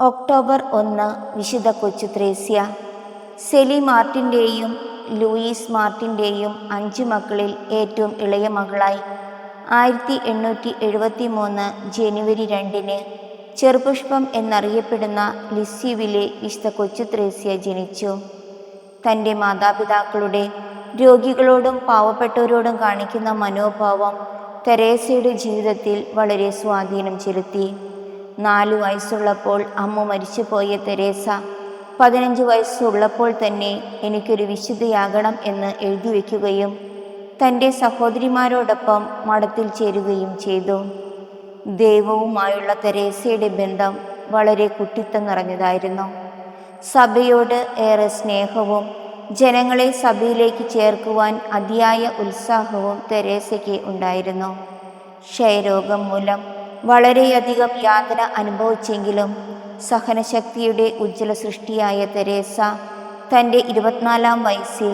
October ഒന്ന് വിശുദ്ധ Kochu Thresia. Zelie മാർട്ടിന്റെയും ലൂയിസ് മാർട്ടിന്റെയും അഞ്ച് മക്കളിൽ ഏറ്റവും ഇളയ മകളായി. ആയിരത്തി എണ്ണൂറ്റി എഴുപത്തി മൂന്ന് ജനുവരി രണ്ടിന് ചെറുപുഷ്പം എന്നറിയപ്പെടുന്ന ലിസ്യുവിലെ വിശുദ്ധ കൊച്ചു ത്രേസ്യ ജനിച്ചു. തന്റെ മാതാപിതാക്കളുടെ രോഗികളോടും പാവപ്പെട്ടവരോടും കാണിക്കുന്ന മനോഭാവം തെരേസയുടെ ജീവിതത്തിൽ വളരെ സ്വാധീനം ചെലുത്തി. നാലു വയസ്സുള്ളപ്പോൾ അമ്മ മരിച്ചുപോയ തെരേസ പതിനഞ്ച് വയസ്സുള്ളപ്പോൾ തന്നെ എനിക്കൊരു വിശുദ്ധയാകണം എന്ന് എഴുതി വയ്ക്കുകയും തന്റെ സഹോദരിമാരോടൊപ്പം മഠത്തിൽ ചേരുകയും ചെയ്തു. ദൈവവുമായുള്ള തെരേസയുടെ ബന്ധം വളരെ കുട്ടിത്തം നിറഞ്ഞതായിരുന്നു. സഭയോട് ഏറെ സ്നേഹവും ജനങ്ങളെ സഭയിലേക്ക് ചേർക്കുവാൻ അതിയായ ഉത്സാഹവും തെരേസയ്ക്ക് ഉണ്ടായിരുന്നു. ക്ഷയരോഗം മൂലം വളരെയധികം യാതന അനുഭവിച്ചെങ്കിലും സഹനശക്തിയുടെ ഉജ്ജ്വല സൃഷ്ടിയായ തെരേസ തന്റെ ഇരുപത്തിനാലാം വയസ്സിൽ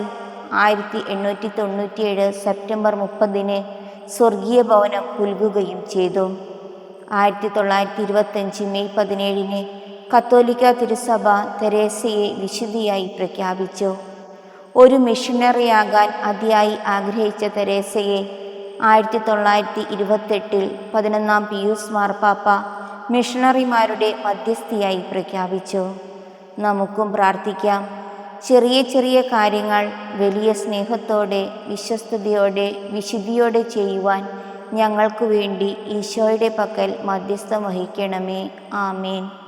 ആയിരത്തി എണ്ണൂറ്റി തൊണ്ണൂറ്റിയേഴ് സെപ്റ്റംബർ മുപ്പതിന് സ്വർഗീയ ഭവനം പുൽകുകയും ചെയ്തു. ആയിരത്തി തൊള്ളായിരത്തി ഇരുപത്തഞ്ച് മെയ് പതിനേഴിന് കത്തോലിക്ക തിരുസഭ തെരേസയെ വിശുദ്ധിയായി പ്രഖ്യാപിച്ചു. ഒരു മിഷണറിയാകാൻ അതിയായി ആഗ്രഹിച്ച തെരേസയെ ആയിരത്തി തൊള്ളായിരത്തി ഇരുപത്തെട്ടിൽ പതിനൊന്നാം പിയൂസ് മാർപ്പാപ്പ മിഷണറിമാരുടെ മധ്യസ്ഥിയായി പ്രഖ്യാപിച്ചു. നമുക്കും പ്രാർത്ഥിക്കാം. ചെറിയ ചെറിയ കാര്യങ്ങൾ വലിയ സ്നേഹത്തോടെ വിശ്വസ്തയോടെ വിശുദ്ധിയോടെ ചെയ്യുവാൻ ഞങ്ങൾക്ക് വേണ്ടി ഈശോയുടെ പക്കൽ മധ്യസ്ഥം വഹിക്കണമേ. ആമേൻ.